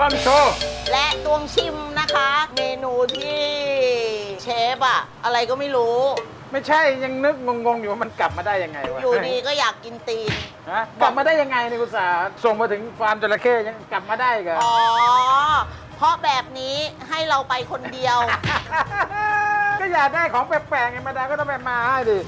วันนี้บ้ามโชว์และตวงชิมนะคะ เมนูที่เชฟอะอะไรก็ไม่รู้ ไม่ใช่ยังนึกงงๆอยู่ว่ามันกลับมาได้ยังไงวะอยู่ดีก็อยากกินตีน ฮะกลับมาได้ยังไงเนี่ยคุณสาห์ส่งมาถึงฟาร์มจระเข้ยังกลับมาได้อีกัน อ๋อ เพราะแบบนี้ให้เราไปคนเดียว ก็อยากได้ของแปลกๆไงมาดาก็ต้องไปมาให้ดิ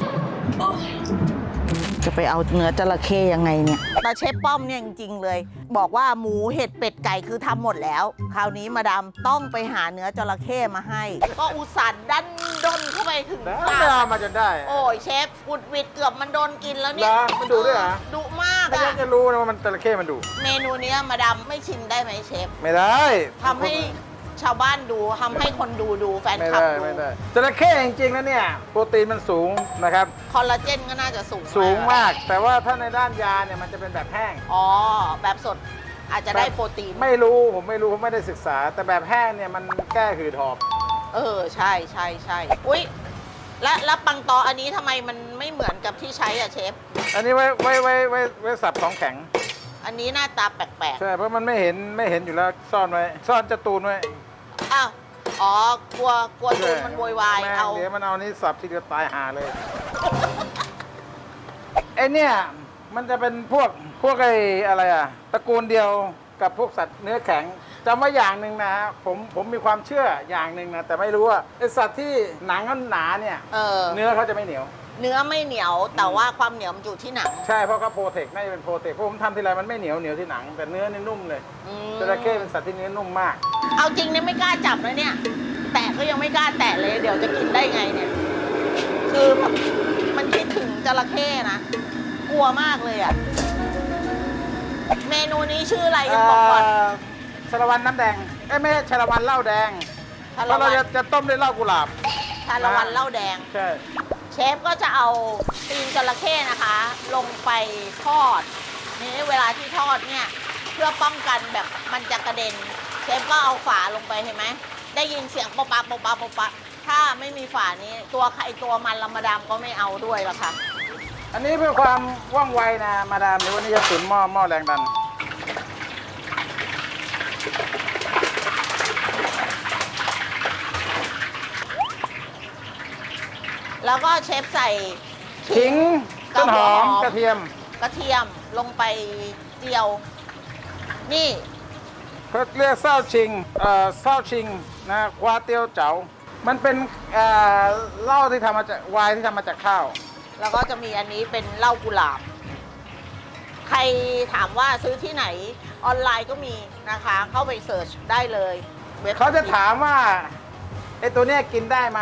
จะไปเอาเนื้อจระเข้ยังไงเนี่ยตาเชฟป้อมเนี่ยจริงๆเลย บอกว่าหมูเห็ดเป็ดไก่คือทำหมดแล้ว คราวนี้มาดามต้องไปหาเนื้อจระเข้มาให้ ก็อุตส่าห์ดันด้นเข้าไปถึงแล้วปาไม่เอากมาจนได้ โอ้ยเชฟกุดหวิดเกือบมันโดนกินแล้วเนี่ยเหรอมันดุด้วยเหรอดุมากไม่อะอยากจะรู้นะว่ามันจระเข้มันดุเมนูเนี้ยมาดามไม่ชิมได้ไหมเชฟ ไม่ได้ทำให้ ชาวบ้านดูทำให้คนดูดูแฟนไม่คลับได้ดูไม่ได้จระเข้จริงๆแล้วเนี่ยโปรตีนมันสูงนะครับ คอลลาเจนก็น่าจะสูงสูงมาก แต่ว่าถ้าในด้านยาเนี่ยมันจะเป็นแบบแห้งอ๋อ แบบสดอาจจะได้โปรตีนไม่รู้ผมไม่รู้ผมไม่ได้ศึกษา แต่แบบแห้งเนี่ยมันแก้หืดหอบ เออ ใช่ใช่ใช่อุ้ยและแล้วปังตออันนี้ทำไมมันไม่เหมือนกับที่ใช้อะเชฟ อันนี้ไว้ไว้ไว้ไว้ไว้สับของแข็ง อันนี้หน้าตาแปลกใช่เพราะมันไม่เห็นไม่เห็นอยู่แล้วซ่อนไว้ ซ่อนจะตูนไว้ๆ อ้าวอ๋อกลัวกลัวตูนมันโวยวายแม่งเอา เดี๋ยวมันเอานี้สับทีเดียวตายหาเลยไอเนี่ยมันจะเป็นพวกพวกไออะไรอะตระกูลเดียวกับพวกสัตว์เนื้อแข็งจำไว้อย่างหนึ่งนะผมผมมีความเชื่ออย่างหนึ่งนะแต่ไม่รู้ว่าไอสัตว์ที่หนังมันหนาเนี่ย เออ เนื้อเขาจะไม่เหนียว เนื้อไม่เหนียวแต่ว่าความเหนียวมันอยู่ที่หนังใช่เพราะเขาโปรเทคน่าจะเป็นโปรเทคเพราะผมทำทีไรมันไม่เหนียวเหนียวที่หนัง แต่เนื้อนี่นุ่มเลยอืมจระเข้เป็นสัตว์ที่เนื้อนุ่มมาก เอาจริงเนี่ยไม่กล้าจับเลยเนี่ย แตะก็ยังไม่กล้าแตะเลย เดี๋ยวจะกินได้ไงเนี่ย คือแบบมันคิดถึงจระเข้นะ กลัวมากเลยอะเมนูนี้ชื่ออะไรยังบอกก่อน เอ่อชาละวันน้ำแดงเอ้ยไม่ใช่ชาละวันเหล้าแดงชาเพละราะวัเรานจะจะต้มด้วยเหล้ากุหลาบชาละวันเหล้าแดง ใช่เช ฟก็จะเอาตีนจระเข้นะคะ ลงไปทอด นี่เวลาที่ทอดเนี่ย เพื่อป้องกันแบบมันจะกระเด็น เชฟก็เอาฝาลงไปเห็นไหม ได้ยินเสียงป๊อปป๊าป๊อปป๊าป๊อปป๊าถ้าไม่มีฝานี้ตัวใครตัวมันลำมาดามก็ไม่เอาด้วยหรอกค่ะ อันนี้เพื่อความว่องไวนะมาดามเดี๋ยววันนี้จะตุ๋นหม้อหม้อแรงดัน แล้วก็เชฟใส่ขิงกระต้นหอมหัวหอมกระเทียมกระเทียมลงไปเจียว นี่เขาเรียกเศร้าชิงเอ่อเศร้าชิงนะควาเตียวเจ๋ามันเป็นเอ่อเหล้าที่ทำมาจากไวน์ที่ทำมาจากข้าว แล้วก็จะมีอันนี้เป็นเหล้ากุหลาบ ใครถามว่าซื้อที่ไหนออนไลน์ก็มีนะคะ เข้าไปเสิร์ชได้เลยว็บเขาจะถามว่า ไอ้ตัวเนี้ยกินได้ไหม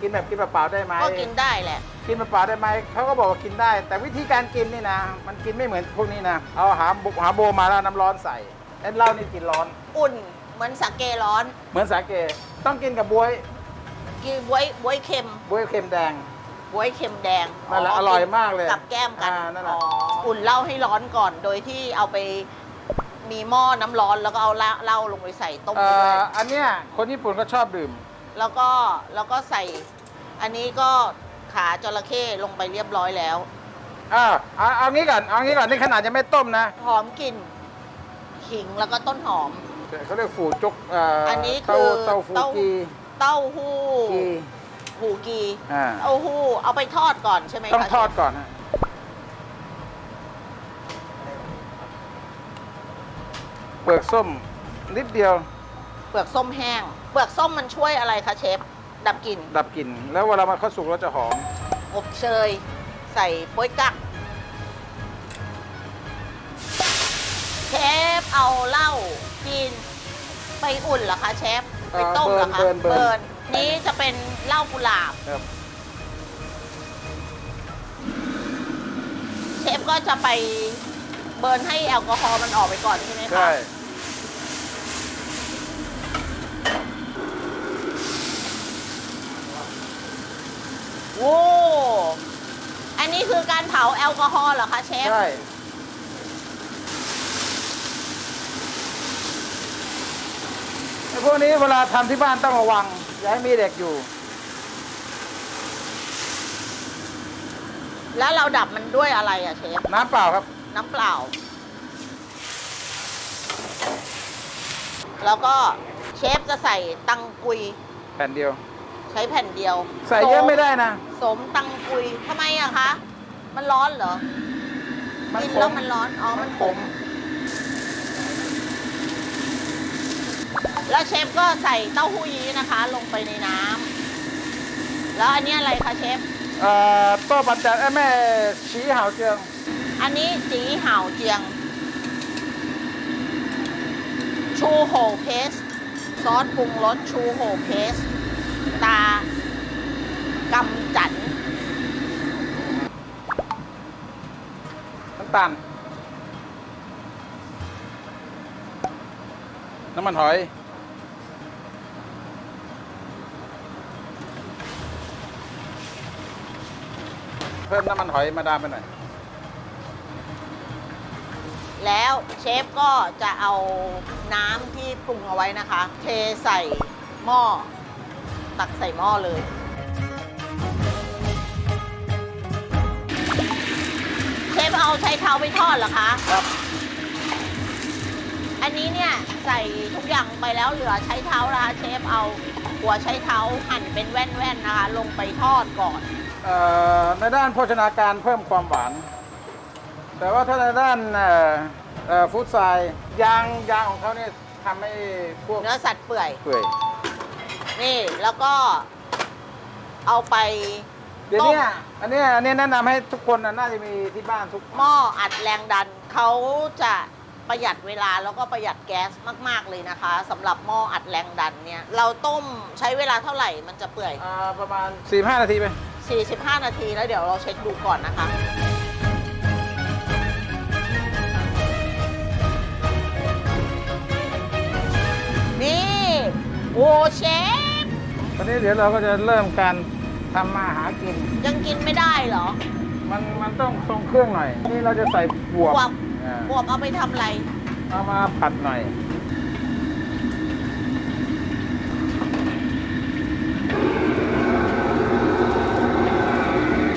กินแบบกินเปล่าๆได้ไหมก็กินได้แหละ กินเปล่าๆได้ไหมเขาก็บอกว่ากินได้ แต่วิธีการกินนี่นะ มันกินไม่เหมือนพวกนี้นะเอาหาบุหาโบมาแล้วน้ำร้อนใส่ไอ้เหล้านี่กินร้อน อุ่นเหมือนสาเกร้อน เหมือนสาเกต้องกินกับบวยกินบวยบวยเค็มบวยเค็มแดงบวยเค็มแดงนั่นแหละอร่อยมากเลยกับแก้มกันอ่านั่นแหละอุ่นเหล้าให้ร้อนก่อนโดยที่เอาไปมีหม้อน้ำร้อนแล้วก็เอาเหล้าเหล้าลงไปใส่ต้มเอ่ไปด้วยออันเนี้ยคนญี่ปุ่นก็ชอบดื่ม แล้วก็แล้วก็ใส่ อันนี้ก็ขาจระเข้ลงไปเรียบร้อยแล้ว อ่าเอาเอางี้ก่อนเอางี้ก่อนนี่ขนาดยังไม่ต้มนะหอมกลิ่นขิงแล้วก็ต้นหอม เขาเรียกฝูจุกเอ่ออัอันนี้เต้าคือเต้าฟูเต้า กีเต้าหู้กีหูกีอ่าเต้าหู้เอาไปทอดก่อนใช่ไหมคะต้องทอดก่อนฮะเปลือกส้มนิดเดียว เปลือกส้มแห้ง เปลือกส้มมันช่วยอะไรคะเชฟ ดับกลิ่น ดับกลิ่น แล้วเวลามันเข้าสุกแล้วจะหอม อบเชย ใส่โป๊ยกักเชฟเอาเหล้าจีนไปอุ่นเหรอคะเชฟ ไปต้มเหรอคะเบิร์นเบิร์นเบิร์น นี้จะเป็นเหล้ากุหลาบ ครับ เชฟก็จะไปเบิร์นให้แอลกอฮอล์มันออกไปก่อนใช่ไหมคะ ใช่ โว้อันนี้คือการเผาแอลกอฮอล์เหรอคะเชฟ ใช่ ไอ้พวกนี้เวลาทำที่บ้านต้องระวัง อย่าให้มีเด็กอยู่ แล้วเราดับมันด้วยอะไรอะเชฟ น้ำเปล่าครับ น้ำเปล่า แล้วก็เชฟจะใส่ตังกุย แผ่นเดียว ใช้แผ่นเดียวใส่เยอะไม่ได้นะ สมตังกุยทำไมอะคะ มันร้อนเหรอ มันกินขแล้วมมันร้อน อ๋อ มันขมมแล้วเชฟก็ใส่เต้าหู้ยี้นะคะ ลงไปในน้ำ แล้วอันนี้อะไรคะเชฟ เอ่อโต้ปันจัดเอ้ยแม่ชี้หาวเจียงอันนี้จีเห่าเจียง ชูโหเพสซอสปรุงรสชูโหเพส ตากำจันน้ำตาลน้ำมันหอย เพิ่มน้ำมันหอยมาดามไปหน่อย แล้วเชฟก็จะเอาน้ำที่ปรุงเอาไว้นะคะ เทใส่หม้อ ตักใส่หม้อเลย เชฟเอาใช้เท้าไปทอดเหรอคะ ครับ อันนี้เนี่ยใส่ทุกอย่างไปแล้วเหลือใช้เท้านะคะเชฟเอาหัวใช้เท้าหั่นเป็นแว่นๆนะคะ ลงไปทอดก่อน เอ่อในด้านโภชนาการเพิ่มความหวาน แต่ว่าถ้าในด้านเอ่อเอ่อฟู้ดไซด์ยางยางของเขาเนี่ยทำให้พวกเนื้อสัตว์เปื่อย เปื่อย นี่แล้วก็เอาไป เดี๋ยวเนี้อันเนี้ยอันเนี้ยแนะนำให้ทุกคนน่ะน่าจะมีที่บ้านทุกหม้ออัดแรงดันเขาจะประหยัดเวลาแล้วก็ประหยัดแก๊สมาก ๆ เลยนะคะสำหรับหม้ออัดแรงดันเนี่ย เราต้มใช้เวลาเท่าไหร่มันจะเปื่อย อ่าประมาณ 45 นาทีไป 45 นาทีแล้วเดี๋ยวเราเช็คดูก่อนนะคะ นี่ โอ้เชฟต อนนี้เดี๋ยวเราก็จะเริ่มการทำมาหากิน ยังกินไม่ได้เหรอมันมันต้องทรงเครื่องหน่อย นี่เราจะใส่บวบบวบอ่าบวบเอาไปทำอะไร เอามาผัดหน่อย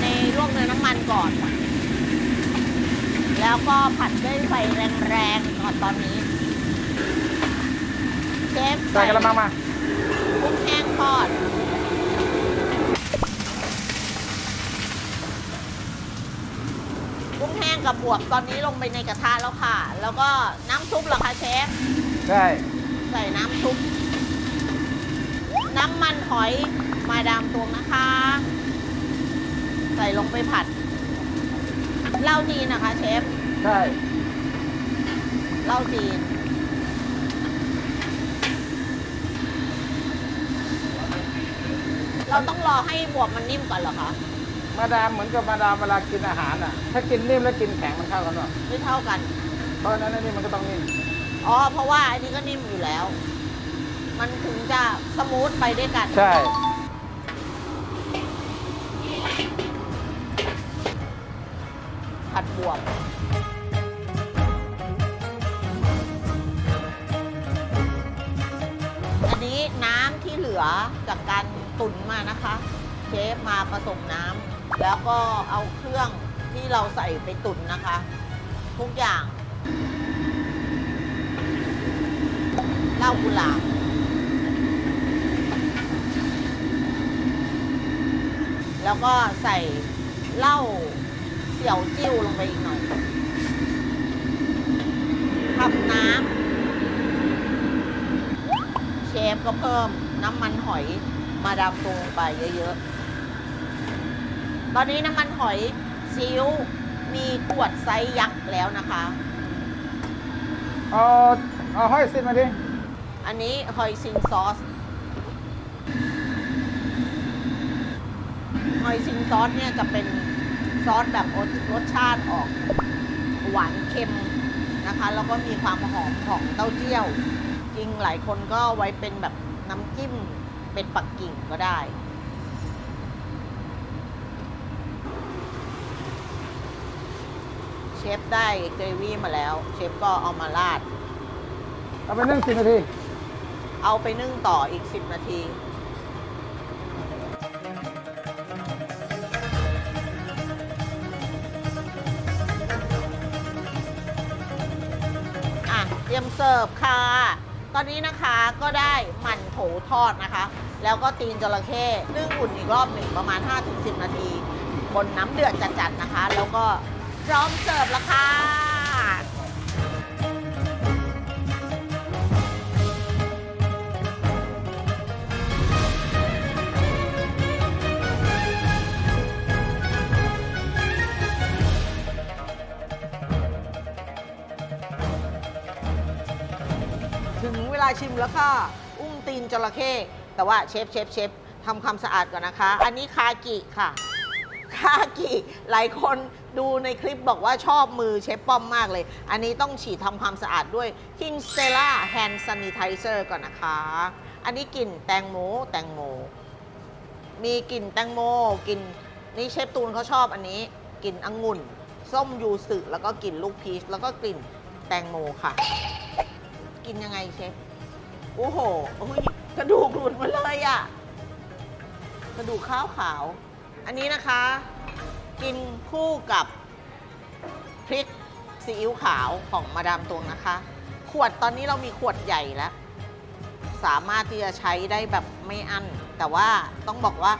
ในลวกเนื้อน้ำมันก่อน แล้วก็ผัดด้วยไฟแรงๆก่อนตอนนี้ เชฟใส่กระมังมากุ้งแห้ง ทอด กุ้งแห้งกับบวบตอนนี้ลงไปในกระทะแล้วค่ะ แล้วก็น้ำซุปเหรอคะเชฟได้ใส่น้ำซุป น้ำมันหอยมาดามตวงนะคะ ใส่ลงไปผัดเหล้าจีนนะคะเชฟ ใช่เหล้าจีน เราต้องรอให้บวบมันนิ่มก่อนเหรอคะมาดามเหมือนกับมาดามเวลากินอาหารอะ ถ้ากินนิ่มแล้วกินแข็งมันเข้ากันหรอไม่เท่ากัน เพราะฉะนั้นอันนี่มันก็ต้องนิ่มอ๋อเพราะว่าอันนี้ก็นิ่มอยู่แล้ว มันถึงจะสมูทไปด้วยกันใช่ผัดบวบอันนี้น้ำที่เหลือจากการ ตุนมานะคะ เชฟมาผสมน้ำแล้วก็เอาเครื่องที่เราใส่ไปตุนนะคะ ทุกอย่างเหล้ากุหลาบแล้วก็ใส่เหล้าเสี่ยวจิ้วลงไปอีกหน่อยทำน้ำเชฟก็เพิ่มน้ำมันหอย มาดามตรงไปเยอะๆ ตอนนี้น้ำมันหอยซีอิ๊วมีขวดไซส์ยักษ์แล้วนะคะ เอาเอาห้อยซินมาดิ อันนี้หอยซิงซอส หอยซิงซอสเนี่ยจะเป็นซอสแบบรสรสชาติออกหวานเค็มนะคะ แล้วก็มีความหอมของเต้าเจี้ยว จริงหลายคนก็ไว้เป็นแบบน้ำจิ้ม เป็นปักกิ่งก็ได้ เชฟได้เกรวี่มาแล้ว เชฟก็เอามาราด เอาไปนึ่งสิบนาที เอาไปนึ่งต่ออีก 10 นาที อะ เตรียมเสิร์ฟค่ะ ตอนนี้นะคะก็ได้หมั่นโถทอดนะคะ แล้วก็ตีนจระเข้นึ่งอุ่นอีกรอบหนึ่งประมาณ 5-10 นาที บนน้ำเดือดจัดๆนะคะ แล้วก็พร้อมเสิร์ฟแล้วค่ะ ลาชิมแล้วค่ะ อุ้งตีนจระเข้แต่ว่าเชฟเชฟเชฟทำความสะอาดก่อนนะคะ อันนี้คากิค่ะ คากิ หลายคนดูในคลิปบอกว่าชอบมือเชฟป้อมมากเลย อันนี้ต้องฉีดทำความสะอาดด้วย King Stella Hand Sanitizer ก่อนนะคะ อันนี้กลิ่นแตงโมแตงโม มีกลิ่นแตงโมกลิ่นนี่เชฟตูนเขาชอบอันนี้กลิ่นองุ่น ส้มยูสึแล้วก็กลิ่นลูกพีชแล้วก็กลิ่นแตงโมค่ะ กินยังไงเชฟ โอ้โหโอ้ยกระดูกหลุดมาเลยอะกระดูกข้าวขาว อันนี้นะคะ กินคู่กับพริกซีอิ๊วขาวของมาดามตวงนะคะ ขวดตอนนี้เรามีขวดใหญ่แล้ว สามารถที่จะใช้ได้แบบไม่อั้น แต่ว่าต้องบอกว่า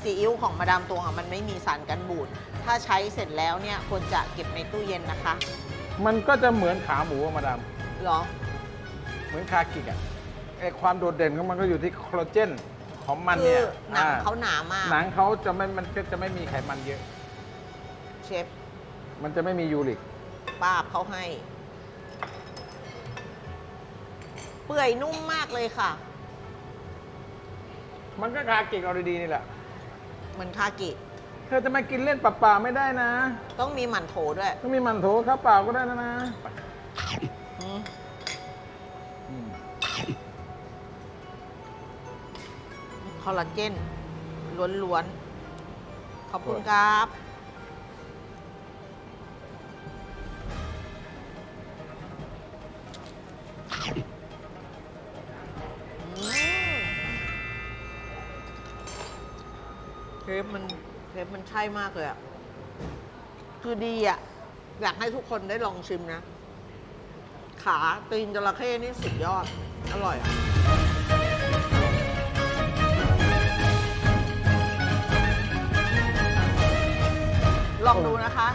ซีอิ๊วของมาดามตวงอะมันไม่มีสารกันบูด ถ้าใช้เสร็จแล้วเนี่ยควรจะเก็บในตู้เย็นนะคะมันก็จะเหมือนขาหมูอะมาดาม เหรอ เหมือนคากิกอะ ไอความโดดเด่นของมันก็อยู่ที่คอลลาเจนของมันคืเนี่อยหนังอ่เขาหนามากหนังเขาจะไม่มันก็จะไม่มีไขมันเยอะ เชฟมันจะไม่มียูริก ป้าบเขาให้ เปื่อยนุ่มมากเลยค่ะ มันก็คากิกเอาดีๆนี่แหละ เหมือนคากิ เธอจะมากินเล่นเปล่าๆไม่ได้นะ ต้องมีหมั่นโถด้วยต้องมีมันโถข้าวเปล่าก็ได้นะนะอืม อลลาเจนล้วนๆ ขอบคุณครับอืมเทปมันเทปมันใช่มากเลยอะคือดีอะอยากให้ทุกคนได้ลองชิมนะ ขาตีนจระเข้นี่สุดยอด อร่อยอะ ลองดูนะคะ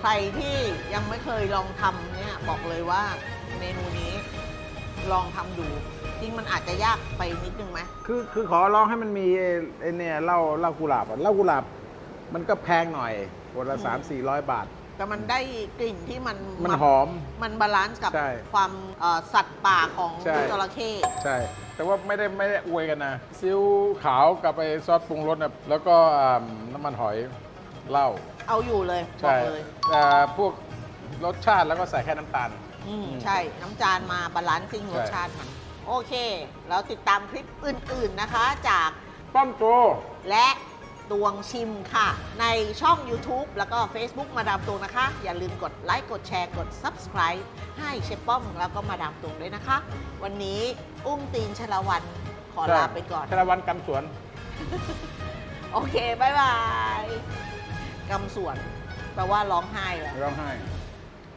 ใครที่ยังไม่เคยลองทำเนี่ยบอกเลยว่าเมนูนี้ลองทำดู จริงมันอาจจะยากไปนิดนึงไหม คือคือขอร้องให้มันมีไอ้ไอ้เนี่ยเหล้าเหล้ากุหลาบอะเหล้ากุหลาบมันก็แพงหน่อยวันละสามสี่ร้อยบาท แต่มันได้กลิ่นที่มันมันหอม มันบาลานซ์กับใช่ความเอ่อสัตว์ป่าของใช่ จระเข้ ใช่ แต่ว่าไม่ได้ไม่ได้อวยกันนะซีอิ๊วขาวกับไอ้ซอสปรุงรสนะแล้วก็อ่าน้ำมันหอย เหล้าเอาอยู่เลยบอใช่กเลยอ่าพวกรสชาติแล้วก็ใส่แค่น้ำตาล อืมอืมใช่ น้ำจานมาบาลานซิ่งใช่รสชาติมัน โอเคแล้วติดตามคลิปอื่น ๆนะคะ จากป้อมโกและตวงชิมค่ะ ในช่อง YouTube แล้วก็ Facebook มาดามตวงนะคะ อย่าลืมกดไลค์ กดแชร์ กด Subscribe ให้เชฟป้อมแล้วก็มาดามตวงด้วยนะคะ วันนี้อุ้มตีนชลวันขอลาไปก่อน ชลวันกำสวน โอเค บ๊ายบาย กำสวนแปลว่าร้องไห้แล้วร้องไห้